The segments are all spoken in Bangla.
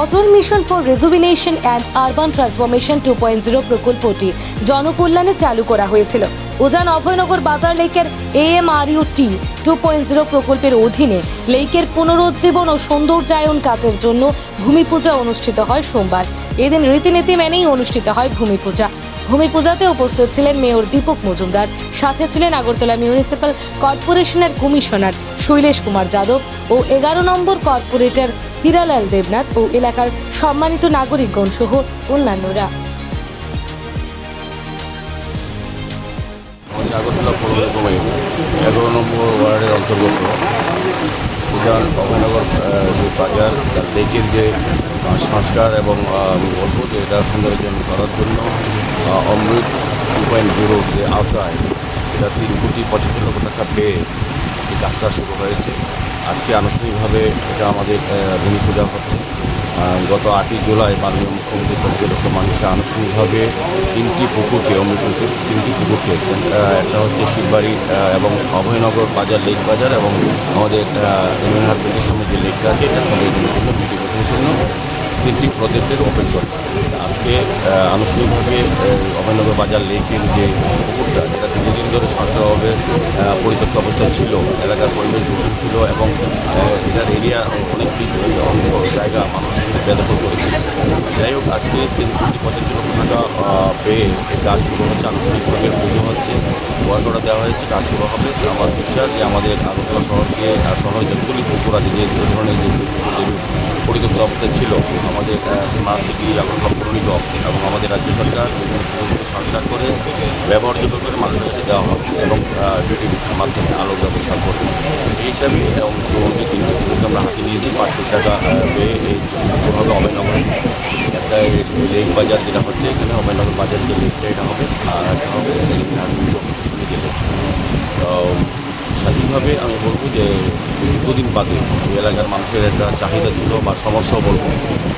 Atal mission for rejuvenation and urban transformation two point zero প্রকল্পটি জনকল্যাণে চালু করা হয়েছিল। উজান অভয়নগর বাজার লেকের AMRU T two point zero প্রকল্পের অধীনে লেকের পুনরুজ্জীবন ও সৌন্দর্যায়ন কাজের জন্য ভূমি পূজা অনুষ্ঠিত হয় সোমবার। এদিন রীতিনীতি মেনেই অনুষ্ঠিত হয় ভূমি পূজা ভূমি পূজাতে উপস্থিত ছিলেন মেয়র দীপক মজুমদার, সাথে ছিলেন আগরতলা মিউনিসিপ্যাল কর্পোরেশনের কমিশনার শৈলেশ কুমার যাদব ও এগারো নম্বর কর্পোরেটর হীরালাল দেবনাথ ও এলাকার সম্মানিত নাগরিকগণ সহ অন্যান্যরা এগারো নম্বর ওয়ার্ডের অন্তর্গত যে বাজার, তার যে সংস্কার এবং আমি বলব যে এটা সৌন্দর্যায়ন করার জন্য অমৃত টু পয়েন্ট জিরো যে আওতায়, এটা তিন কোটি পঁচাত্তর লক্ষ টাকা পেয়ে এই কাজটা শুরু হয়েছে। আজকে আনুষ্ঠানিকভাবে এটা আমাদের ভূমি পূজা হচ্ছে। গত আটই জুলাই মাননীয় মুখ্যমন্ত্রী পর্যটক মানুষের আনুষ্ঠানিকভাবে তিনটি পুকুরকে অমৃতপুকুর তিনটি পুকুর খেয়েছেন একটা হচ্ছে শিববাড়ি এবং অভয়নগর বাজার, লেক বাজার এবং আমাদের ইউনিয়ন হাসপাতালের সামনে যে লেকটা আছে, এটা সবাই জন্য তিনটি প্রজেক্টের ওপেন করে আজকে আনুষ্ঠানিকভাবে বাজার লেকের যে পুকুরটা যেটা দীর্ঘদিন ধরে সরকারভাবে পরিত্যক্ত অবস্থায় ছিল। এলাকার পরিবেশ দূষণ ছিল এবং এটার এরিয়া অনেক কিছু অংশ, জায়গা মানুষ বেদখল করেছে। যাই হোক, আজকে তিন কোটি পঁচাত্তর লক্ষ পেয়ে এই হচ্ছে আনুষ্ঠানিকভাবে পুজো হচ্ছে। ওয়ার্ড অর্ডার দেওয়া হয়েছে কাজ শুরু হবে। আমার বিশ্বাস যে আমাদের আগরতলা শহরকে শহরে যতগুলি পুকুর আছে যে ধরনের যে পরিত্যক্ত অবস্থায় ছিল, আমাদের স্মার্ট সিটি আগরতলা পৌর এবং আমাদের রাজ্য সরকার সংস্কার করে ব্যবহারযোগ্য করে মানুষের কাছে দেওয়া হবে এবং বিটিভির মাধ্যমে আলোক ব্যবস্থা করবে। এই হিসাবে এবং শুরুতে তিনটি পুকুরকে আমরা হাতে নিয়েছি পাঁচ কোটি টাকা পেয়ে এই হবে অভয়নগরে। একটা লেক বাজার যেটা হচ্ছে, এখানে অভয়নগর বাজার যে লেকটা এটা হবে। স্বাধীনভাবে আমি বলব যে দীর্ঘদিন বাদে এই এলাকার মানুষের একটা চাহিদা ছিল বা সমস্যাও বলব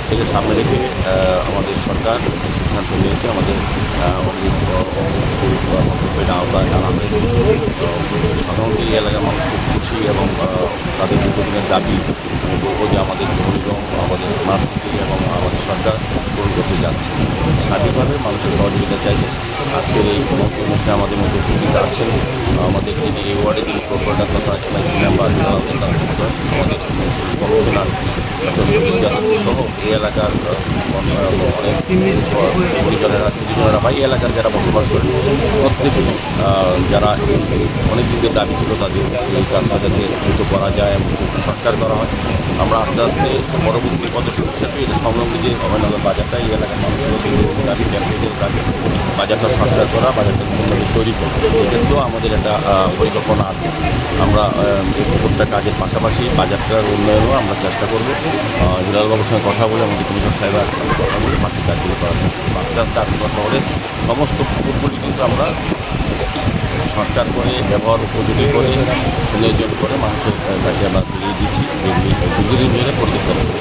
সেটা সামনে রেখে আমাদের সরকার সিদ্ধান্ত নিয়েছে আমাদের সাধারণত এই এলাকার মানুষ খুব খুশি এবং তাদের দীর্ঘদিনের দাবি আমি বলব যে আমাদের পৌর আমাদের স্মার্ট সিটি এবং সরকার গ্রহণ করতে যাচ্ছে। সার্বিকভাবে মানুষের সহযোগিতা চাইছে। আজকের এই অনুষ্ঠানে আমাদের মধ্যে উপস্থিত আছেন, আমাদের যিনি এই ওয়ার্ডে যিনি কর্পোরেটর তথা সিনেমা মেম্বার আমাদের কমিশনার এই এলাকার অনেক পরিজনেরা পরিজনেরা বা এলাকার যারা বসবাস করে, প্রত্যেকে যারা অনেক দিনের দাবি ছিল তাদের এই কাজটা যাতে দ্রুত করা যায় এবং সংস্কার করা হয়। আমরা আস্তে আস্তে পরবর্তী পদক্ষেপ হিসেবে এটা সংলগ্ন যে অভয়নগর বাজারটা, এই এলাকার মানুষের দাবি কাজে বাজারটা সংস্কার করা, বাজারটা সুন্দরভাবে তৈরি করা। এক্ষেত্রেও আমাদের একটা পরিকল্পনা আছে। আমরা এই কাজের পাশাপাশি বাজারটার উন্নয়নও আমরা চেষ্টা করব। হিলালবাবুর সঙ্গে কথা বলে আমাদের কমিশন সাহেব বলে বাকি কাজগুলো করা আস্তে সমস্ত পুকুরগুলি কিন্তু আমরা সংস্কার করে, ব্যবহার, উপযোগী করে সৌন্দর্য করে মানুষের কাছে আমরা ফিরিয়ে দিচ্ছি। যেগুলি দীর্ঘদিন ধরে পরিচিত হচ্ছে